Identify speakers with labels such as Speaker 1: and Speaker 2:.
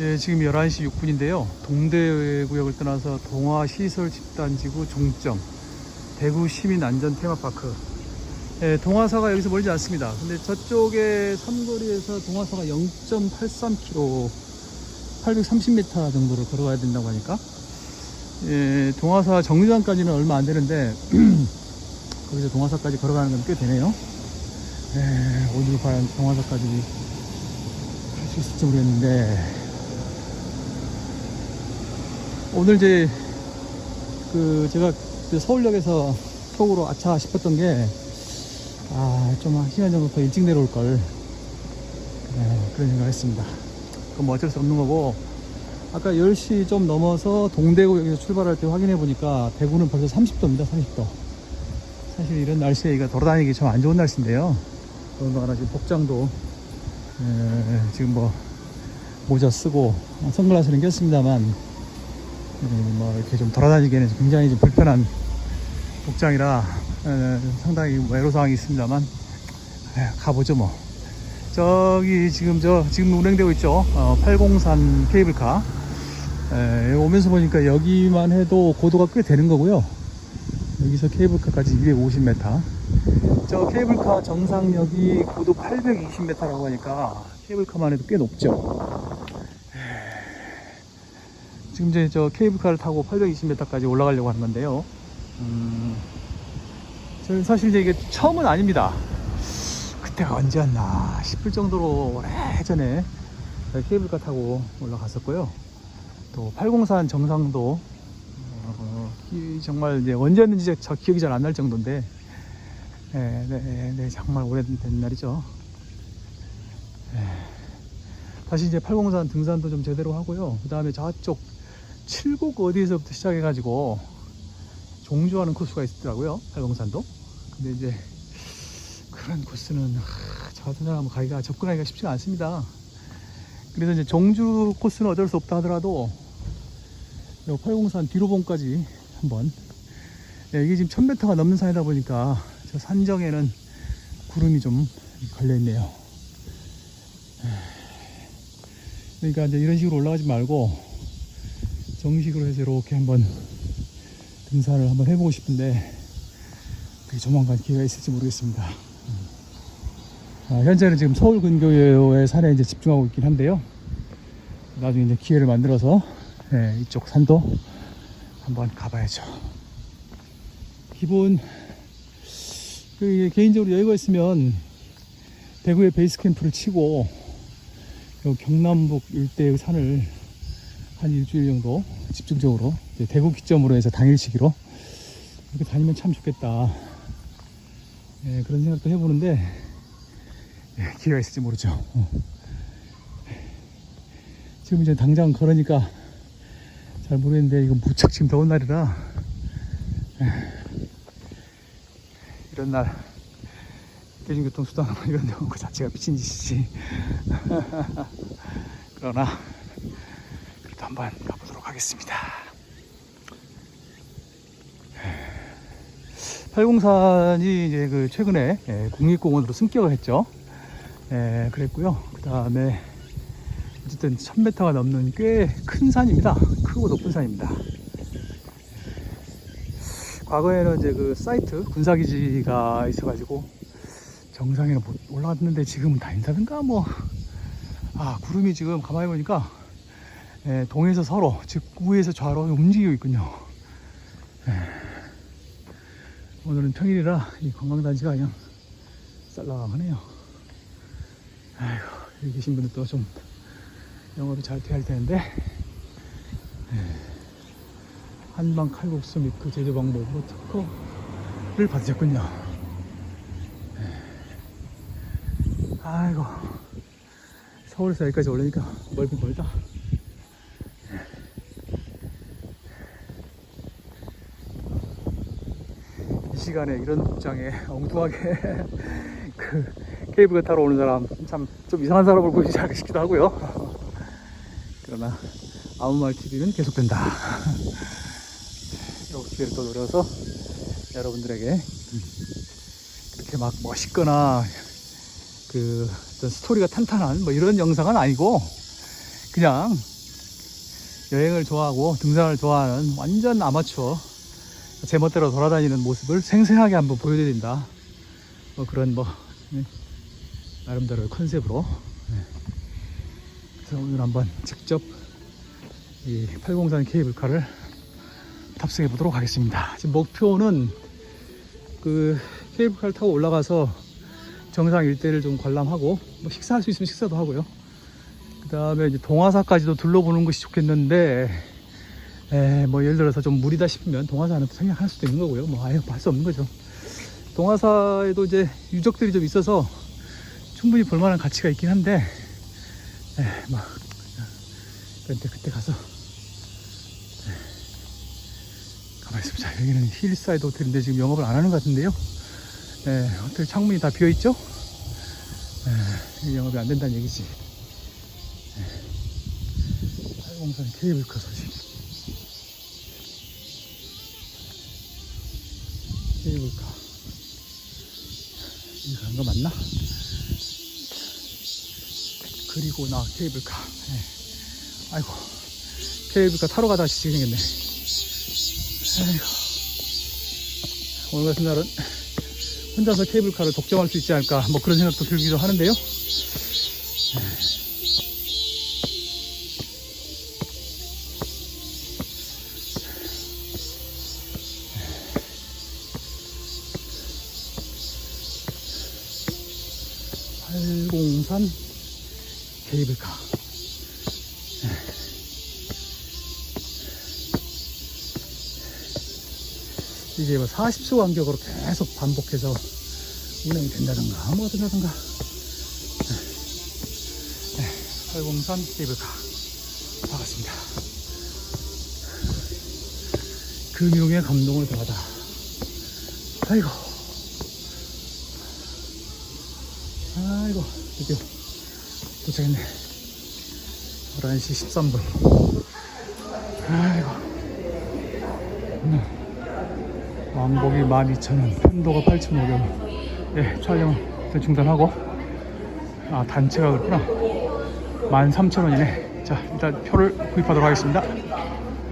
Speaker 1: 예, 지금 11시 6분인데요. 동대구역을 떠나서 동화시설 집단지구 종점, 대구 시민 안전 테마파크. 예, 동화사가 여기서 멀지 않습니다. 근데 저쪽에 삼거리에서 동화사가 0.83km, 830m 정도를 걸어가야 된다고 하니까, 예, 동화사 정류장까지는 얼마 안 되는데, 거기서 동화사까지 걸어가는 건 꽤 되네요. 예, 오늘 과연 동화사까지 갈수 있을지 모르겠는데, 오늘 이제 그 제가 그 서울역에서 톡으로 아차 싶었던 게 아, 좀 한 시간 정도 더 일찍 내려올 걸 네, 그런 생각을 했습니다. 그럼 뭐 어쩔 수 없는 거고 아까 10시 좀 넘어서 동대구역에서 출발할 때 확인해 보니까 대구는 벌써 30도입니다. 30도. 사실 이런 날씨에 이거 돌아다니기 좀안 좋은 날씨인데요. 더군다나 지금 복장도 에, 지금 뭐 모자 쓰고 선글라스는 꼈습니다만 음, 뭐 이렇게 좀 돌아다니기에는 굉장히 좀 불편한 복장이라 에, 상당히 뭐 애로사항이 있습니다만 에, 가보죠 뭐. 저기 지금 저 지금 운행되고 있죠? 어, 803 케이블카. 에, 오면서 보니까 여기만 해도 고도가 꽤 되는 거고요. 여기서 케이블카까지 250m 저 케이블카 정상역이 고도 820m라고 하니까 케이블카만 해도 꽤 높죠 지금 이제 저 케이블카를 타고 820m까지 올라가려고 하는 건데요. 음, 저는 사실 이제 이게 처음은 아닙니다. 그때가 언제였나 싶을 정도로 오래전에 케이블카 타고 올라갔었고요. 또 803 정상도 어, 이 정말 이제 언제였는지 저 기억이 잘 안 날 정도인데 네, 네, 네, 정말 오래된 날이죠. 네. 다시 이제 803 등산도 좀 제대로 하고요. 그 다음에 저쪽 칠곡 어디에서부터 시작해가지고 종주하는 코스가 있더라고요. 팔공산도. 근데 이제 그런 코스는 하, 저 같은 사람은 가기가 접근하기가 쉽지가 않습니다. 그래서 이제 종주 코스는 어쩔 수 없다 하더라도 요 팔공산 뒤로봉까지 한번 예, 이게 지금 1000m가 넘는 산이다 보니까 저 산정에는 구름이 좀 걸려 있네요. 그러니까 이제 이런 식으로 올라가지 말고 정식으로 해서 이렇게 한번 등산을 한번 해보고 싶은데 그게 조만간 기회가 있을지 모르겠습니다. 아, 현재는 지금 서울 근교의 산에 이제 집중하고 있긴 한데요. 나중에 이제 기회를 만들어서 예, 이쪽 산도 한번 가봐야죠. 기본 그 개인적으로 여유가 있으면 대구에 베이스 캠프를 치고 요 경남북 일대의 산을 한 일주일 정도 집중적으로 대구 기점으로 해서 당일치기로 이렇게 다니면 참 좋겠다. 예, 그런 생각도 해보는데 예, 기회가 있을지 모르죠. 어. 지금 이제 당장 걸으니까 잘 모르겠는데 이거 무척 지금 더운 날이라 예, 이런 날 대중교통수단 이런 데 오는 것 자체가 미친 짓이지. 그러나 그래도 한번 가보도록 하겠습니다. 803이 이제 그 최근에 예, 국립공원으로 승격을 했죠. 예, 그랬고요. 그 다음에 어쨌든 1000m가 넘는 꽤 큰 산입니다. 크고 높은 산입니다. 과거에는 이제 그 사이트 군사기지가 있어가지고 정상에는 못 올라갔는데 지금은 다닌다든가 뭐 아 구름이 지금 가만히 보니까 예, 동에서 서로 즉 우에서 좌로 움직이고 있군요. 예. 오늘은 평일이라 이 관광단지가 그냥 쌀랑하네요. 아이고 여기 계신 분들도 좀 영업이 잘 돼야 할 텐데. 예. 한방 칼국수 및 그 제조 방법으로 특허를 받으셨군요. 아이고 서울에서 여기까지 오려니까 멀긴 멀다 시간에 이런 복장에 엉뚱하게 그 케이블카 타러 오는 사람 참 좀 이상한 사람을 보이지 않게 싶기도 하고요. 그러나 아무 말 TV는 계속된다. 이 기회를 또 노려서 여러분들에게 그렇게 막 멋있거나 그 스토리가 탄탄한 뭐 이런 영상은 아니고 그냥 여행을 좋아하고 등산을 좋아하는 완전 아마추어 제멋대로 돌아다니는 모습을 생생하게 한번 보여드려야 된다. 뭐 그런 뭐 네, 나름대로의 컨셉으로 네. 그래서 오늘 한번 직접 이 803 케이블카를 탑승해 보도록 하겠습니다. 지금 목표는 그 케이블카를 타고 올라가서 정상 일대를 좀 관람하고 뭐 식사할 수 있으면 식사도 하고요. 그 다음에 이제 동화사까지도 둘러보는 것이 좋겠는데 에, 뭐 예를 들어서 좀 무리다 싶으면 동화사는 생략할 수도 있는 거고요. 뭐 아예 할 수 없는 거죠. 동화사에도 이제 유적들이 좀 있어서 충분히 볼만한 가치가 있긴 한데 에, 뭐 그때 그때 가서 에, 가만히 있습니다. 여기는 힐사이드 호텔인데 지금 영업을 안 하는 것 같은데요. 에, 호텔 창문이 다 비어 있죠. 영업이 안 된다는 얘기지. 803 케이블카 소식. 케이블카. 이거 가는 거 맞나? 그리고 나 케이블카. 예. 아이고. 케이블카 타러 가다가 지치게 생겼네. 아이고. 오늘 같은 날은 혼자서 케이블카를 독점할 수 있지 않을까. 뭐 그런 생각도 들기도 하는데요. 팔공산 케이블카. 이게 뭐 40초 간격으로 계속 반복해서 운행이 된다던가, 뭐 어쩌다던가. 네, 803 케이블카. 반갑습니다. 금융의 감동을 더하다. 아이고. 아이고, 드디어 도착했네. 11시 13분. 아이고. 음. 왕복이 12,000원, 편도가 8,500원. 예, 촬영 일단 중단하고. 아, 단체가 그렇구나. 13,000원이네. 자, 일단 표를 구입하도록 하겠습니다.